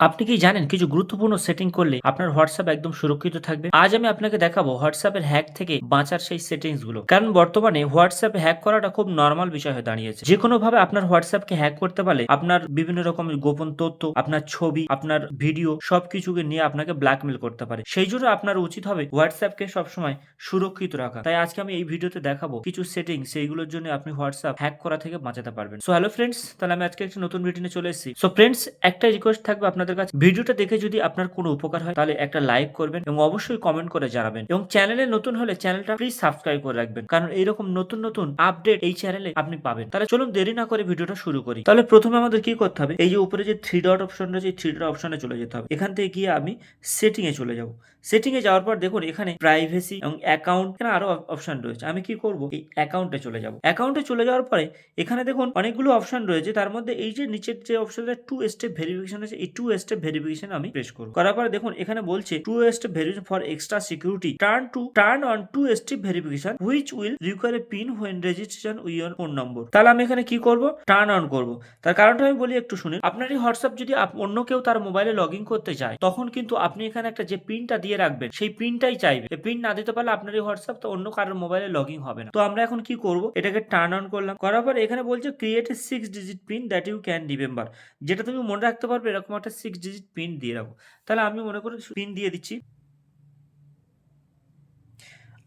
আপনি কি জানেন কিছু গুরুত্বপূর্ণ সেটিং করলে আপনার হোয়াটসঅ্যাপ একদম সুরক্ষিত থাকবে? আজ আমি আপনাকে দেখাবো হোয়াটসঅ্যাপের হ্যাক থেকে বাঁচার সেই সেটিংসগুলো। কারণ বর্তমানে হোয়াটসঅ্যাপে হ্যাক করাটা খুব নর্মাল বিষয় হয়ে দাঁড়িয়েছে। যে কোনো ভাবে আপনার হোয়াটসঅ্যাপকে হ্যাক করতে পারলে আপনার বিভিন্ন রকমের গোপন তথ্য, আপনার ছবি, আপনার ভিডিও সবকিছুকে নিয়ে আপনাকে ব্ল্যাকমেল করতে পারে। সেই জন্য আপনার উচিত হবে হোয়াটসঅ্যাপকে সবসময় সুরক্ষিত রাখা। তাই আজকে আমি এই ভিডিওতে দেখাবো কিছু সেটিং সেইগুলোর জন্য আপনি হোয়াটসঅ্যাপ হ্যাক করা থেকে বাঁচাতে পারবেন। সো হ্যালো ফ্রেন্ডস তাহলে আমি আজকে একটা নতুন ভিডিও চলে এসেছি। সো ফ্রেন্ডস একটা রিকোয়েস্ট থাকবে আপনাদের কাছে ভিডিওটা দেখে যদি আপনার কোনো উপকার হয়, তাহলে একটা লাইক করবেন এবং অবশ্যই কমেন্ট করে জানাবেন। এবং চ্যানেলে নতুন হলে চ্যানেলটা প্লিজ সাবস্ক্রাইব করে রাখবেন, কারণ এইরকম নতুন নতুন আপডেট এই চ্যানেলে আপনি পাবেন। তাহলে চলুন দেরি না করে ভিডিওটা শুরু করি। তাহলে প্রথমে আমাদের কি করতে হবে? এই যে উপরে যে থ্রি ডট অপশন রয়েছে থ্রি ডট অপশনে চলে যেতে হবে। এখান থেকে গিয়ে আমি সেটিং এ চলে যাব। সেটিং এ যাওয়ার পর দেখুন, এখানে প্রাইভেসি এবং অ্যাকাউন্ট এখানে আরও অপশন রয়েছে। আমি কি করব? এই অ্যাকাউন্টে চলে যাব। অ্যাকাউন্টে চলে যাওয়ার পরে এখানে দেখুন, অনেকগুলো অপশন রয়েছে। তার মধ্যে এই যে নিচের যে অপশনটা টু স্টেপ ভেরিফিকেশন আছে এই টু স্টেপ ভেরিফিকেশন আমি প্রেস করব করার পরে দেখুন এখানে বলছে two step verification for extra security turn to turn on two step verification which will require a pin when registration your phone number তাহলে আমি এখানে কি করব? টার্ন অন করব। তার কারণটা আমি বলি একটু শুনুন। আপনার এই হোয়াটসঅ্যাপ যদি অন্য কেউ তার মোবাইলে লগ ইন করতে চায় তখন কিন্তু আপনি এখানে একটা যে পিনটা দিয়ে রাখবেন সেই পিনটাই চাইবে। এই পিন না দিতে পারলে আপনার এই হোয়াটসঅ্যাপ তো অন্য কারোর মোবাইলে লগ ইন হবে না। তো আমরা এখন কি করব? এটাকে টার্ন অন করলাম। করার পর এখানে বলছে create a six digit pin that you can remember যেটা তুমি মনে রাখতে পারবে এরকম একটা সিক্স ডিজিট পিন দিয়ে রাখো। তাহলে আমি মনে করি পিন দিয়ে দিচ্ছি।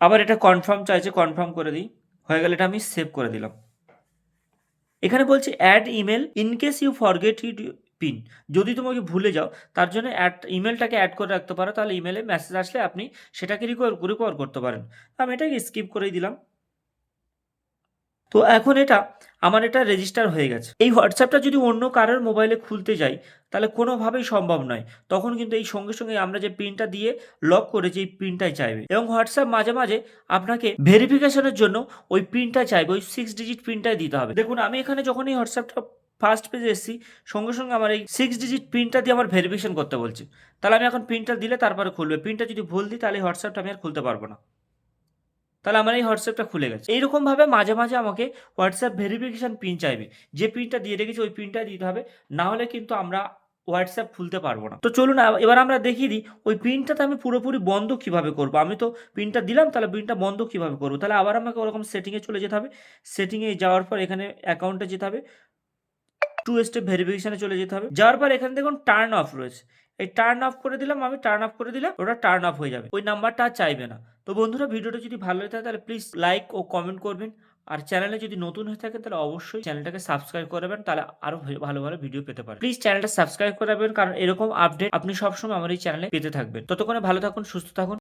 আবার এটা কনফার্ম চাইছে কনফার্ম করে দিই। হয়ে গেলে এটা আমি সেভ করে দিলাম। এখানে বলছে add email in case you forget it pin যদি তোমাকে ভুলে যাও, তার জন্য অ্যাড ইমেলটাকে অ্যাড করে রাখতে পারো। তাহলে ইমেলে মেসেজ আসলে আপনি সেটাকে রিকভার রিকভার করতে পারেন। আমি এটাকে স্কিপ করেই দিলাম। তো এখন এটা, আমার এটা রেজিস্টার হয়ে গেছে। এই হোয়াটসঅ্যাপটা যদি অন্য কারোর মোবাইলে খুলতে যাই, তাহলে কোনোভাবেই সম্ভব নয়। তখন কিন্তু এই সঙ্গে সঙ্গে আমরা যে পিনটা দিয়ে লক করেছি এই পিনটাই চাইবে। এবং হোয়াটসঅ্যাপ মাঝে মাঝে আপনাকে ভেরিফিকেশনের জন্য ওই পিনটা চাইবে, ওই সিক্স ডিজিট পিনটাই দিতে হবে। দেখুন, আমি এখানে যখন এই হোয়াটসঅ্যাপটা ফার্স্ট পেজে এসেছি, সঙ্গে সঙ্গে আমার এই সিক্স ডিজিট পিনটা দিয়ে আমার ভেরিফিকেশন করতে বলছে। তাহলে আমি এখন পিনটা দিলে তারপরে খুলবে। পিনটা যদি ভুল দিই, তাহলে হোয়াটসঅ্যাপটা আমি আর খুলতে পারব না। তাহলে আমার এই হোয়াটসঅ্যাপটা খুলে গেছে। এইরকমভাবে মাঝে মাঝে আমাকে হোয়াটসঅ্যাপ ভেরিফিকেশন পিন চাইবে। যে পিনটা দিয়ে রেখেছি, ওই পিনটা দিতে হবে। না হলে কিন্তু আমরা হোয়াটসঅ্যাপ খুলতে পারব না। তো চলুন এবার আমরা দেখিয়ে দিই, ওই পিনটাতে আমি পুরোপুরি বন্ধ কীভাবে করব? আমি তো পিনটা দিলাম, তাহলে পিনটা বন্ধ কীভাবে করব? তাহলে আবার আমাকে ওরকম সেটিংয়ে চলে যেতে হবে। সেটিংয়ে যাওয়ার পর এখানে অ্যাকাউন্টে যেতে হবে। টু স্টেপ ভেরিফিকেশানে চলে যেতে হবে। যাওয়ার পর এখানে দেখুন, টার্ন অফ রয়েছে। এই টার্ন অফ করে দিলাম, আমি টার্ন অফ করে দিলাম, ওটা টার্ন অফ হয়ে যাবে। ওই নাম্বারটা আর চাইবে না। তো বন্ধুরা, ভিডিওটা যদি ভালো হয়ে থাকে, তাহলে প্লিজ লাইক ও কমেন্ট করবেন। আর চ্যানেলে যদি নতুন হয়ে থাকে, তাহলে অবশ্যই চ্যানেলটাকে সাবস্ক্রাইব করাবেন তাহলে আরও ভালো ভালো ভিডিও পেতে পারেন। প্লিজ চ্যানেলটা সাবস্ক্রাইব করাবেন কারণ এরকম আপডেট আপনি সবসময় আমার এই চ্যানেলে পেতে থাকবেন। ততক্ষণে ভালো থাকুন, সুস্থ থাকুন।